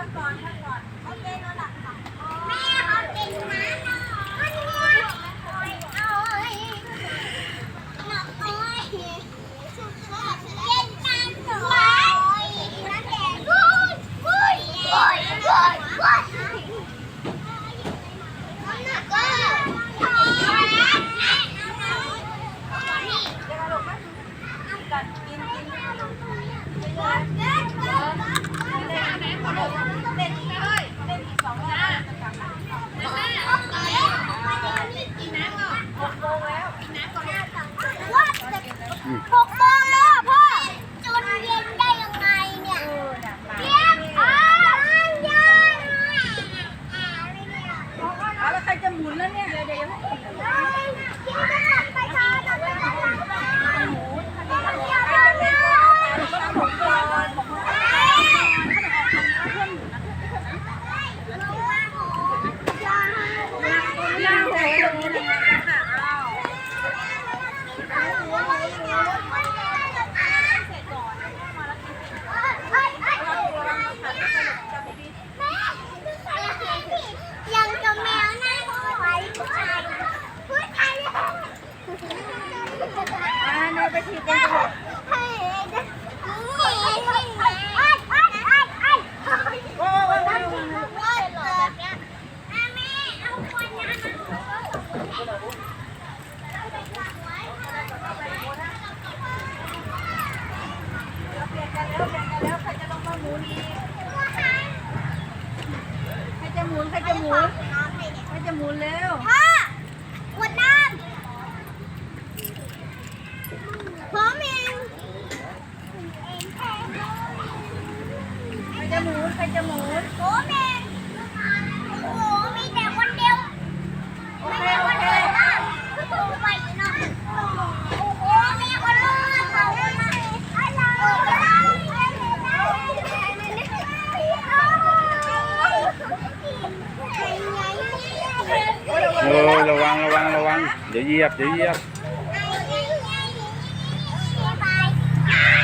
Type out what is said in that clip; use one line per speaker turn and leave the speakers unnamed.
Okay, no, no. หกโมงแล้วอะพ่อจนเย็นได้ยังไงเนี่ยเย็นอะยัง
เอาแล้วใครจะหมุนแล้วเนี่ยเดี๋ยวเดี๋ยว
กินขนมไปทานขนมไปทานหมูเดี๋ยวเราเนาะ
ย่างเลยตรงนี้เลยค่ะอ้าว
ยังกับแมวนั่งไหวผู้ชายผู้ชาย
อ่าเนยไปถีบกันก่อน
ให้นี่ไอ้ไอ้ไอ้ไอ้ไอ้ไอ้
โอ้โหโอ้
ยเอาควันน้ำมา
เปลี่ยนกันแล้วเปลี่ยนกันแล้วใครจะลงมาหมุนอีกใครจะหมุนใครจะหมุนใครจะหมุนเร็ว
พ่อขวดน้ำพร้อมเอง
ใคร จะหมุนใครจะหมุน
พร้อมเองโอ้มีแต่คนเดียว
โอ
ไม่
เค
ได้
โอ
คน
เค
เดียวนะโอ้ไปเนาะโอ้โหมีคนเลือกเขาเลยอะไร
เออระวังระวังระวังเดี๋ยวเหยียบเดี๋ยวเหยียบ